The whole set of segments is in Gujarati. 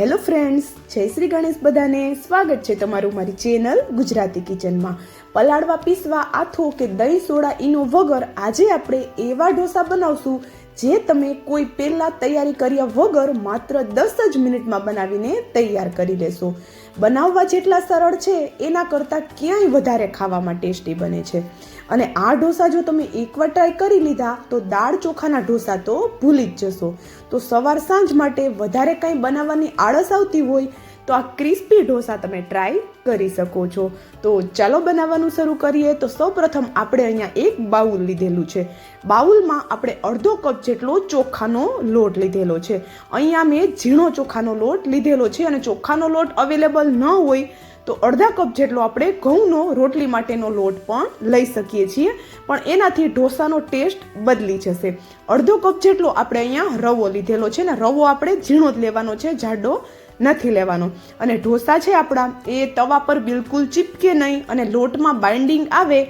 હેલો ફ્રેન્ડ્સ, જય શ્રી ગણેશ બધાને સ્વાગત છે તમારું મારી ચેનલ ગુજરાતી કિચનમાં. પલાળવા પીસવા આથો કે દહીં સોડા ઈનો વગર આજે આપણે એવા ઢોસા બનાવશું જે તમે કોઈ પહેલાં તૈયારી કર્યા વગર માત્ર દસ જ મિનિટમાં બનાવીને તૈયાર કરી લેશો. બનાવવા જેટલા સરળ છે, એના કરતાં ક્યાંય વધારે ખાવામાં ટેસ્ટી બને છે. અને આ ઢોસા જો તમે એકવાર ટ્રાય કરી લીધા, તો દાળ ચોખાના ઢોસા તો ભૂલી જ જશો. તો સવાર સાંજ માટે વધારે કંઈ બનાવવાની આળસ આવતી હોય તો આ ક્રિસ્પી ઢોસા તમે ટ્રાય કરી શકો છો. તો ચાલો બનાવવાનું શરૂ કરીએ. તો સૌપ્રથમ આપણે અહીંયા એક બાઉલ લીધેલું છે. બાઉલમાં આપણે અડધો કપ જેટલો ચોખાનો લોટ લીધેલો છે. અહીંયા મેં ઝીણો ચોખાનો લોટ લીધેલો છે અને ચોખાનો લોટ અવેલેબલ ન હોય તો અડધા કપ જેટલો આપણે ઘઉંનો રોટલી માટેનો લોટ પણ લઈ શકીએ છીએ. પણ એનાથી ઢોસાનો ટેસ્ટ બદલી જશે. અડધો કપ જેટલો આપણે અહીંયા રવો લીધેલો છે ને રવો આપણે ઝીણો જ લેવાનો છે, જાડો નથી લેવાનો. અને ઢોસા છે આપણા, એ તવા પર બિલકુલ ચીપકે નહીં અને લોટમાં બાઇન્ડિંગ આવે,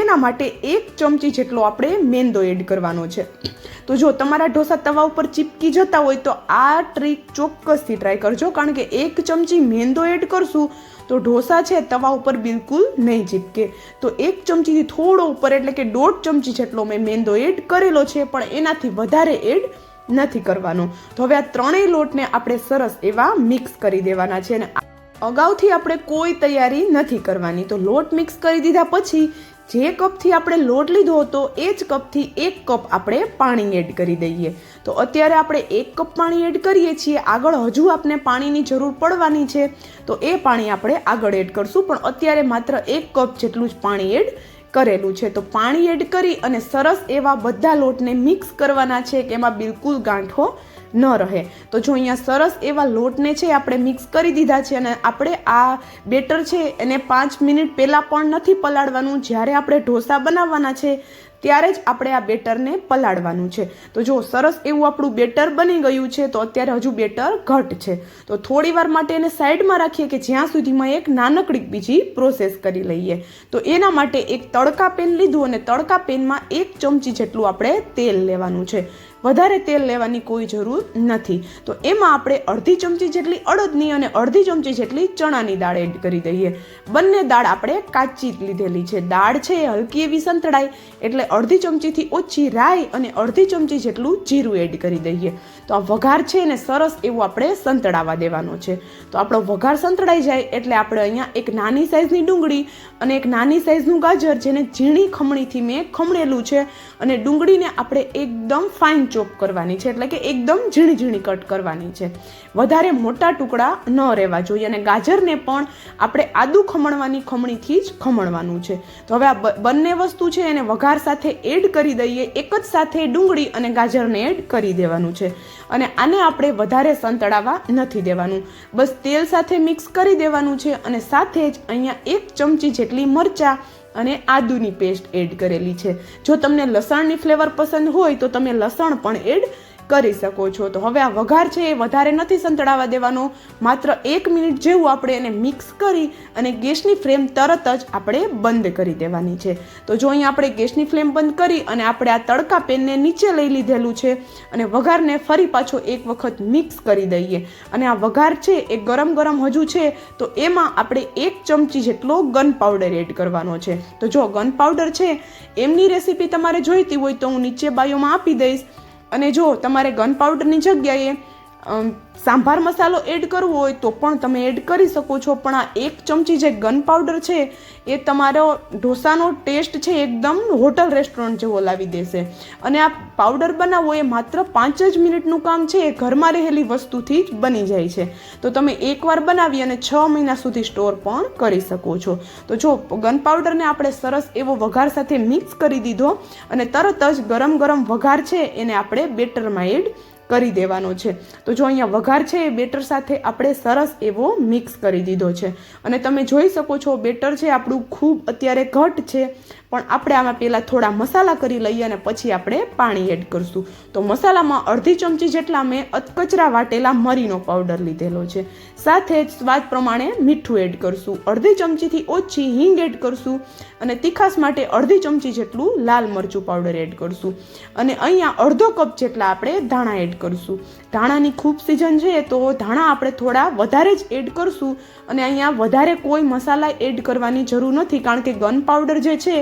એના માટે એક ચમચી જેટલો આપણે મેંદો એડ કરવાનો છે. તો જો તમારા ઢોસા તવા ઉપર ચીપકી જતા હોય તો આ ટ્રીક ચોક્કસથી ટ્રાય કરજો, કારણ કે એક ચમચી મેંદો એડ કરશું તો ઢોસા છે, તવા ઉપર બિલકુલ નહીં ચીપકે. તો એક ચમચીથી થોડો ઉપર, એટલે કે દોઢ ચમચી જેટલો મેં મેંદો એડ કરેલો છે, પણ એનાથી વધારે એડ નથી કરવાનો. તો હવે આ ત્રણેય લોટને આપણે સરસ એવા મિક્સ કરી દેવાના છે. અને અગાઉથી આપણે કોઈ તૈયારી નથી કરવાની. તો લોટ મિક્સ કરી દીધા પછી જે કપથી આપણે લોટ લીધો હતો, એ જ કપથી એક કપ આપણે પાણી એડ કરી દઈએ. તો અત્યારે આપણે એક કપ પાણી એડ કરીએ છીએ. આગળ હજુ આપણે પાણીની જરૂર પડવાની છે. તો એ પાણી આપણે આગળ એડ કરશું. પણ અત્યારે માત્ર એક કપ જેટલું જ પાણી એડ કરેલું છે. તો પાણી એડ કરી અને સરસ એવા બધા લોટને મિક્સ કરવાના છે, કે એમાં બિલકુલ ગાંઠો ન રહે. તો જો અહીંયા સરસ એવા લોટને છે આપણે મિક્સ કરી દીધા છે અને આપણે આ બેટર છે એને પાંચ મિનિટ પહેલાં પણ નથી પલાળવાનું. જ્યારે આપણે ઢોસા બનાવવાના છે ત્યારે જ આપણે આ બેટરને પલાળવાનું છે. તો જો સરસ એવું આપણું બેટર બની ગયું છે, તો અત્યારે હજુ બેટર ઘટ છે. તો થોડી વાર માટે એને સાઈડમાં રાખીએ કે જ્યાં સુધીમાં એક નાનકડી બીજી પ્રોસેસ કરી લઈએ. તો એના માટે એક તડકા પેન લીધું અને તડકા પેનમાં એક ચમચી જેટલું આપણે તેલ લેવાનું છે. વધારે તેલ લેવાની કોઈ જરૂર નથી. તો એમાં આપણે અડધી ચમચી જેટલી અડદની અને અડધી ચમચી જેટલી ચણાની દાળ એડ કરી દઈએ. બંને દાળ આપણે કાચી જ લીધેલી છે. દાળ છે એ હલકી એવી સંતળાય, એટલે અડધી ચમચીથી ઓછી રાઈ અને અડધી ચમચી જેટલું જીરું એડ કરી દઈએ. તો આ વઘાર છે એને સરસ એવું આપણે સંતળાવા દેવાનો છે. તો આપણો વઘાર સંતળાઈ જાય એટલે આપણે અહીંયા એક નાની સાઇઝની ડુંગળી અને એક નાની સાઇઝનું ગાજર જેને ઝીણી ખમણીથી મેં ખમણેલું છે અને ડુંગળીને આપણે એકદમ ફાઇન ચોપ કરવાની છે. એટલે કે એકદમ ઝીણી ઝીણી કટ કરવાની છે. વધારે મોટા ટુકડા ન રહેવા જોઈએ અને ગાજરને પણ આપણે આદુ ખમણવાની ખમણીથી જ ખમણવાનું છે. તો હવે આ બંને વસ્તુ છે એને વઘાર સાથે એડ કરી દઈએ, એક જ સાથે ડુંગળી અને ગાજરને એડ કરી દેવાનું છે. અને આને આપણે વધારે સંતળાવા નથી દેવાનું. બસ તેલ સાથે મિક્સ કરી દેવાનું છે અને સાથે જ અહીંયા એક ચમચી જેટલી મરચાં અને આદુની પેસ્ટ એડ કરેલી છે. જો તમને લસણની ફ્લેવર પસંદ હોય તો તમે લસણ પણ એડ કરી શકો છો. તો હવે આ વઘાર છે એ વધારે નથી સંતળાવા દેવાનો. માત્ર એક મિનિટ જેવું આપણે એને મિક્સ કરી અને ગેસની ફ્લેમ તરત જ આપણે બંધ કરી દેવાની છે. તો જો અહીં આપણે ગેસની ફ્લેમ બંધ કરી અને આપણે આ તડકા પેનને નીચે લઈ લીધેલું છે અને વઘારને ફરી પાછો એક વખત મિક્સ કરી દઈએ. અને આ વઘાર છે એ ગરમ ગરમ હજુ છે, તો એમાં આપણે એક ચમચી જેટલો ગન પાવડર એડ કરવાનો છે. તો જો ગન પાવડર છે, એમની રેસીપી તમારે જોઈતી હોય તો હું નીચે બાયોમાં આપી દઈશ. અને જો તમારે ગન પાવડરની જગ્યાએ સાંભાર મસાલો એડ કરવો હોય તો પણ તમે એડ કરી શકો છો. પણ આ એક ચમચી જે ગન પાવડર છે, એ તમારો ઢોસાનો ટેસ્ટ છે એકદમ હોટલ રેસ્ટોરન્ટ જેવો લાવી દેશે. અને આ પાવડર બનાવવો એ માત્ર પાંચ જ મિનિટનું કામ છે, એ ઘરમાં રહેલી વસ્તુથી જ બની જાય છે. તો તમે એકવાર બનાવી અને છ મહિના સુધી સ્ટોર પણ કરી શકો છો. તો જો ગન પાવડરને આપણે સરસ એવો વઘાર સાથે મિક્સ કરી દીધો અને તરત જ ગરમ ગરમ વઘાર છે, એને આપણે બેટરમાં એડ કરી દેવાનો છે. તો જો અહીંયા વઘાર છે એ બેટર સાથે આપણે સરસ એવો મિક્સ કરી દીધો છે. અને તમે જોઈ શકો છો બેટર છે, આપણું ખૂબ અત્યારે ઘટ છે. પણ આપણે આમાં પહેલાં થોડા મસાલા કરી લઈએ અને પછી આપણે પાણી એડ કરશું. તો મસાલામાં અડધી ચમચી જેટલા મેં અધકચરા વાટેલા મરીનો પાવડર લીધેલો છે. સાથે જ સ્વાદ પ્રમાણે મીઠું એડ કરશું. અડધી ચમચીથી ઓછી હિંગ એડ કરશું અને તીખાસ માટે અડધી ચમચી જેટલું લાલ મરચું પાવડર એડ કરશું. અને અહીંયા અડધો કપ જેટલા આપણે ધાણા એડ કરશું. ધાણાની ખૂબ સિઝન છે, તો ધાણા આપણે થોડા વધારે જ એડ કરશું. અને અહીંયા વધારે કોઈ મસાલા એડ કરવાની જરૂર નથી, કારણ કે ગન પાવડર જે છે,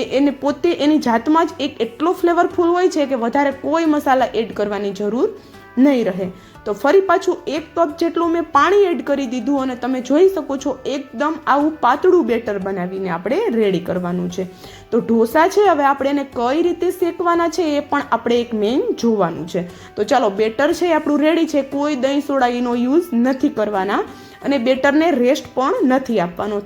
એ એને પોતે એની જાતમાં જ એક એટલો ફ્લેવરફુલ હોય છે કે વધારે કોઈ મસાલા એડ કરવાની જરૂર નહીં રહે. તો ફરી પાછું એક કપ જેટલું મેં પાણી એડ કરી દીધું અને તમે જોઈ શકો છો એકદમ આવું પાતળું બેટર બનાવીને આપણે રેડી કરવાનું છે. તો ઢોસા છે, હવે આપણે એને કઈ રીતે શેકવાના છે એ પણ આપણે એક મેઇન જોવાનું છે. તો ચાલો, બેટર છે આપણું રેડી છે, કોઈ દહીં સોડા એનો યુઝ નથી કરવાના અને બેટરને રેસ્ટ પણ નથી આપવાનો.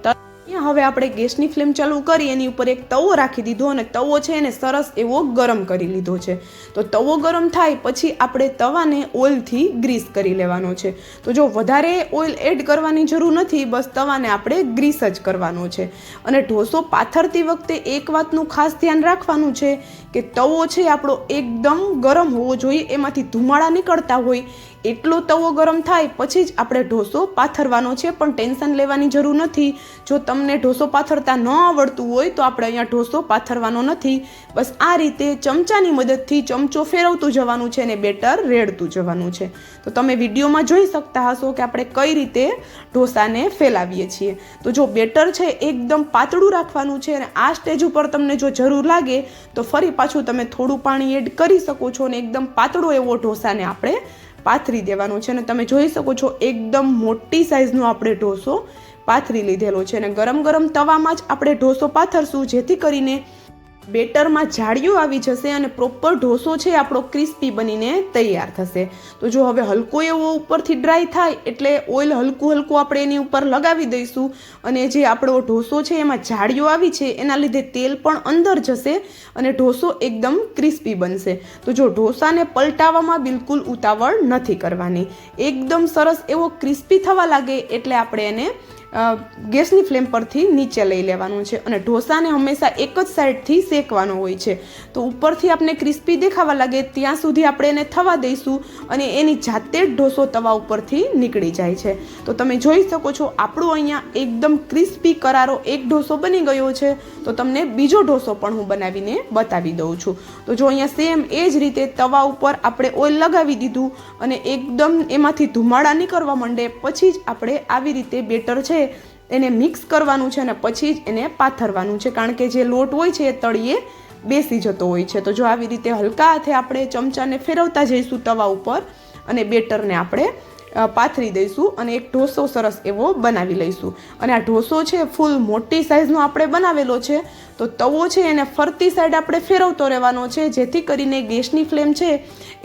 હવે આપણે ગેસની ફ્લેમ ચાલુ કરી એની ઉપર એક તવો રાખી દીધો અને તવો છે એને સરસ એવો ગરમ કરી લીધો છે. તો તવો ગરમ થાય પછી આપણે તવાને ઓઇલથી ગ્રીસ કરી લેવાનો છે. તો જો વધારે ઓઇલ એડ કરવાની જરૂર નથી, બસ તવાને આપણે ગ્રીસ જ કરવાનો છે. અને ઢોસો પાથરતી વખતે એક વાતનું ખાસ ધ્યાન રાખવાનું છે કે તવો છે આપણો એકદમ ગરમ હોવો જોઈએ, એમાંથી ધુમાડા નીકળતા હોય એટલો તવો ગરમ થાય, પછી જ આપણે ઢોસો પાથરવાનો છે, પણ ટેન્શન લેવાની જરૂર નથી. જો તમને ઢોસો પાથરતા ન આવડતું હોય, તો આપણે અહીંયા ઢોસો પાથરવાનો નથી. બસ આ રીતે ચમચાની મદદથી ચમચો ફેરવતું જવાનું છે અને બેટર રેડતું જવાનું છે. તો તમે વિડીયોમાં જોઈ શકતા હશો કે આપણે કઈ રીતે ઢોસાને ફેલાવીએ છીએ. તો જો બેટર છે, એકદમ પાતળું રાખવાનું છે અને આ સ્ટેજ ઉપર તમને જો જરૂર લાગે, તો ફરી પાછું તમે થોડું પાણી એડ કરી શકો છો અને એકદમ પાતળો એવો ઢોસાને આપણે પાથરી દેવાનું છે અને તમે જોઈ શકો છો એકદમ મોટી સાઇઝનો આપણે ઢોસો પાથરી લીધેલો છે અને ગરમ ગરમ તવામાં જ આપણે ઢોસો પાથરશું, જેથી કરીને બેટરમાં જાળીઓ આવી જશે અને પ્રોપર ઢોસો છે આપણો ક્રિસ્પી બનીને તૈયાર થશે. તો જો હવે હલકો એવો ઉપરથી ડ્રાય થાય, એટલે ઓઇલ હલકું હલકું આપણે એની ઉપર લગાવી દઈશું. અને જે આપણો ઢોસો છે એમાં જાળીઓ આવી છે, એના લીધે તેલ પણ અંદર જશે અને ઢોસો એકદમ ક્રિસ્પી બનશે. તો જો ઢોસાને પલટાવવામાં બિલકુલ ઉતાવળ નથી કરવાની. એકદમ સરસ એવો ક્રિસ્પી થવા લાગે, એટલે આપણે એને ગેસની ફ્લેમ પરથી નીચે લઈ લેવાનું છે અને ઢોસાને હંમેશા એક જ સાઈડથી શેકવાનો હોય છે. તો ઉપરથી આપણે ક્રિસ્પી દેખાવા લાગે ત્યાં સુધી આપણે એને થવા દઈશું અને એની જાતે જ ઢોસો તવા ઉપરથી નીકળી જાય છે. તો તમે જોઈ શકો છો આપણો અહીંયા એકદમ ક્રિસ્પી કરારો એક ઢોસો બની ગયો છે. તો તમને બીજો ઢોસો પણ હું બનાવીને બતાવી દઉં છું. તો જો અહીંયા સેમ એ જ રીતે તવા ઉપર આપણે ઓઇલ લગાવી દીધું અને એકદમ એમાંથી ધુમાડા નીકળવા માંડે પછી જ આપણે આવી રીતે બેટર છે એને મિક્સ કરવાનું છે અને પછી જ એને પાથરવાનું છે. કારણ કે જે લોટ હોય છે એ તળીએ બેસી જતો હોય છે. તો જો આવી રીતે હલકા હાથે આપણે ચમચાને ફેરવતા જઈશું તવા ઉપર અને બેટરને આપણે પાથરી દઈશું અને એક ઢોસો સરસ એવો બનાવી લઈશું. અને આ ઢોસો છે ફૂલ મોટી સાઇઝનો આપણે બનાવેલો છે. તો તવો છે એને ફરતી સાઈડ આપણે ફેરવતો રહેવાનો છે. જેથી કરીને ગેસની ફ્લેમ છે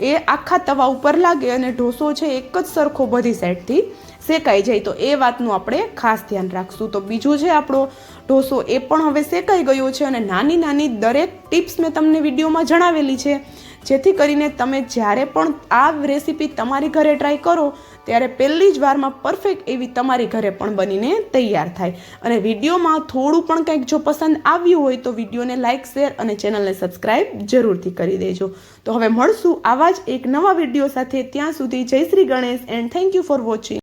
એ આખા તવા ઉપર લાગે અને ઢોસો છે એક જ સરખો બધી સાઈડથી શેકાઈ જાય. તો એ વાતનું આપણે ખાસ ધ્યાન રાખશું. તો બીજું છે આપણો ઢોસો એ પણ હવે શેકાઈ ગયો છે અને નાની નાની દરેક ટિપ્સ મેં તમને વિડીયોમાં જણાવેલી છે. જેથી કરીને તમે જ્યારે પણ આ રેસીપી તમારી ઘરે ટ્રાય કરો ત્યારે પહેલી જ વારમાં પરફેક્ટ એવી તમારી ઘરે પણ બનીને તૈયાર થાય. અને વિડીયોમાં થોડું પણ કંઈક જો પસંદ આવ્યું હોય તો વિડીયોને લાઇક શેર અને ચેનલને સબસ્ક્રાઇબ જરૂરથી કરી દેજો. તો હવે મળશું આવા જ એક નવા વીડિયો સાથે. ત્યાં સુધી જય Shri Ganesh and thank you for watching